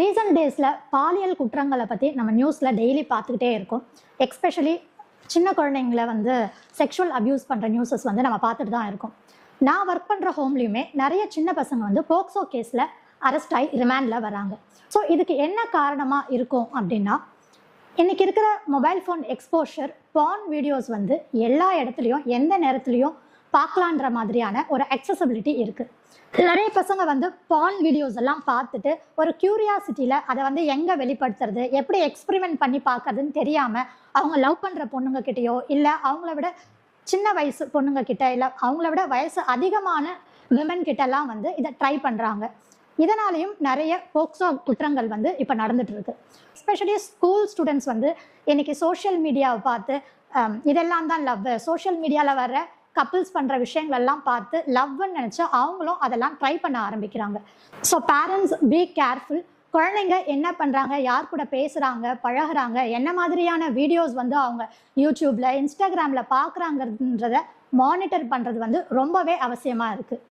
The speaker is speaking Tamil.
ரீசன்ட் டேஸில் பாலியல் குற்றங்களை பற்றி நம்ம நியூஸில் டெய்லி பார்த்துக்கிட்டே இருக்கோம். எக்ஸ்பெஷலி சின்ன குழந்தைங்கள வந்து செக்ஷுவல் அப்யூஸ் பண்ணுற நியூஸஸ் வந்து நம்ம பார்த்துட்டு தான் இருக்கோம். நான் ஒர்க் பண்ணுற ஹோம்லேயுமே நிறைய சின்ன பசங்க வந்து போக்சோ கேஸில் அரெஸ்ட் ஆகி ரிமாண்டில் வராங்க. ஸோ இதுக்கு என்ன காரணமாக இருக்கும் அப்படின்னா இன்னைக்கு இருக்கிற mobile phone exposure porn videos வந்து எல்லா இடத்துலையும் எந்த நேரத்துலையும் பார்க்கலான்ற மாதிரியான ஒரு அக்சசபிலிட்டி இருக்குது நிறைய பசங்க வந்து பான் வீடியோஸ் எல்லாம் பார்த்துட்டு ஒரு க்யூரியாசிட்டியில் அதை வந்து எங்கே வெளிப்படுத்துறது எப்படி எக்ஸ்பிரிமெண்ட் பண்ணி பார்க்கறதுன்னு தெரியாமல் அவங்க லவ் பண்ணுற பொண்ணுங்க கிட்டேயோ இல்லை அவங்கள விட சின்ன வயசு பொண்ணுங்க கிட்ட இல்லை அவங்கள விட வயசு அதிகமான விமன் கிட்டலாம் வந்து இதை ட்ரை பண்ணுறாங்க இதனாலையும் நிறைய போக்சோ குற்றங்கள் வந்து இப்போ நடந்துட்டு இருக்கு எஸ்பெஷலி ஸ்கூல் ஸ்டூடெண்ட்ஸ் வந்து இன்னைக்கு சோஷியல் மீடியாவை பார்த்து இதெல்லாம் தான் லவ் சோஷியல் மீடியாவில் வர கப்புள்ஸ் பண்ணுற விஷயங்கள் எல்லாம் பார்த்து லவ்னு நினச்சி அவங்களும் அதெல்லாம் ட்ரை பண்ண ஆரம்பிக்கிறாங்க. ஸோ பேரண்ட்ஸ் பி கேர்ஃபுல் குழந்தைங்க என்ன பண்ணுறாங்க யார் கூட பேசுகிறாங்க பழகுறாங்க? என்ன மாதிரியான வீடியோஸ் வந்து அவங்க யூடியூப்பில் இன்ஸ்டாகிராமில் பார்க்குறாங்கன்றத மானிட்டர் பண்ணுறது வந்து ரொம்பவே அவசியமாக இருக்குது